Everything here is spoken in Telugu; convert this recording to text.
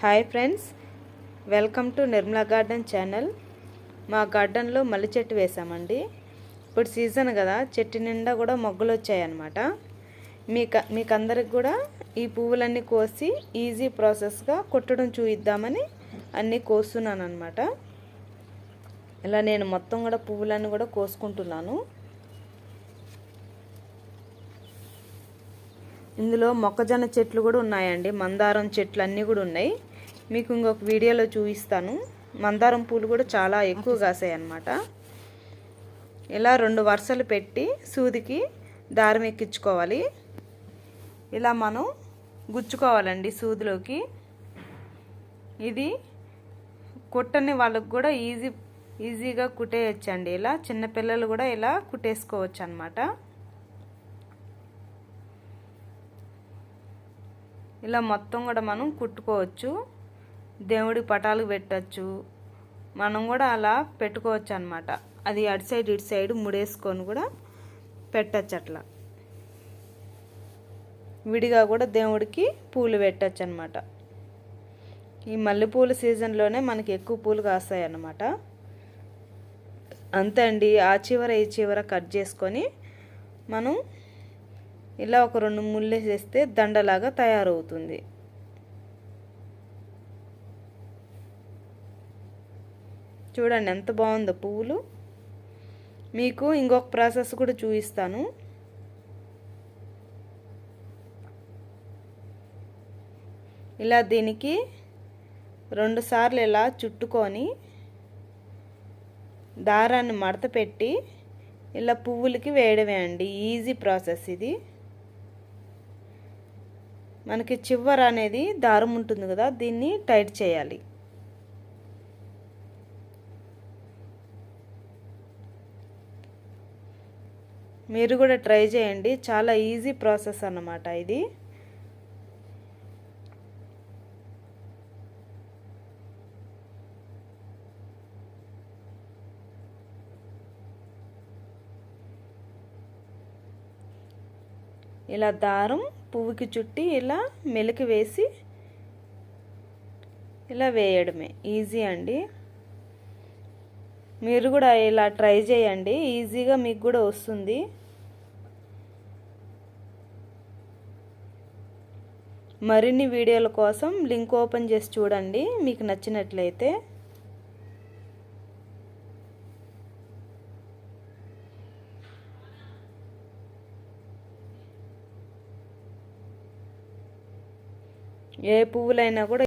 Hi friends welcome to Nirmala garden channel. మా గార్డెన్లో మల్లి చెట్టు వేసామండి. ఇప్పుడు సీజన్ కదా చెట్టు నిండా కూడా మొగ్గలు వచ్చాయన్నమాట. మీకు మీకు అందరికి కూడా ఈ పువ్వులన్నీ కోసి ఈజీ ప్రాసెస్గా కొట్టడం చూయిద్దామని అన్నీ కోస్తున్నాను అనమాట ఇలా నేను మొత్తం కూడా పువ్వులన్నీ కూడా కోసుకుంటున్నాను. ఇందులో మొక్కజొన్న చెట్లు కూడా ఉన్నాయండి. మందారం చెట్లు అన్నీ కూడా ఉన్నాయి. మీకు ఇంకొక వీడియోలో చూపిస్తాను. మందారం పూలు కూడా చాలా ఎక్కువ కాసాయి అన్నమాట. ఇలా రెండు వరుసలు పెట్టి సూదికి దారం ఎక్కించుకోవాలి. ఇలా మనం గుచ్చుకోవాలండి సూదిలోకి. ఇది కుట్టని వాళ్ళకు కూడా ఈజీ ఈజీగా కుట్టేయచ్చండి. ఇలా చిన్నపిల్లలు కూడా ఇలా కుట్టేసుకోవచ్చు అనమాట ఇలా మొత్తం కూడా మనం కుట్టుకోవచ్చు. దేవుడి పటాలు పెట్టచ్చు. మనం కూడా అలా పెట్టుకోవచ్చు అనమాట అది అటు సైడ్ ఇటు సైడ్ ముడేసుకొని కూడా పెట్టచ్చు అట్లా. విడిగా కూడా దేవుడికి పూలు పెట్టచ్చు అనమాట ఈ మల్లెపూల సీజన్లోనే మనకి ఎక్కువ పూలు కాస్తాయి అన్నమాట. అంతే అండి. ఆ చివర ఈ చివర కట్ చేసుకొని మనం ఇలా ఒక రెండు ముళ్ళు దండలాగా తయారవుతుంది. చూడండి ఎంత బాగుందో పువ్వులు. మీకు ఇంకొక ప్రాసెస్ కూడా చూపిస్తాను. ఇలా దీనికి రెండు సార్లు ఇలా చుట్టుకొని దారాన్ని మడత పెట్టి ఇలా పువ్వులకి వేయడమే అండి. ఈజీ ప్రాసెస్ ఇది. మనకి చివర అనేది దారం ఉంటుంది కదా దీన్ని టైట్ చేయాలి. మీరు కూడా ట్రై చేయండి. చాలా ఈజీ ప్రాసెస్ అన్నమాట ఇది. ఇలా దారం పువ్వుకి చుట్టి ఇలా మెలికి వేసి ఇలా వేయడమే. ఈజీ అండి. మీరు కూడా ఇలా ట్రై చేయండి. ఈజీగా మీకు కూడా వస్తుంది. మరిన్ని వీడియోల కోసం లింక్ ఓపెన్ చేసి చూడండి. మీకు నచ్చినట్లయితే ఏ పువ్వులైనా కూడా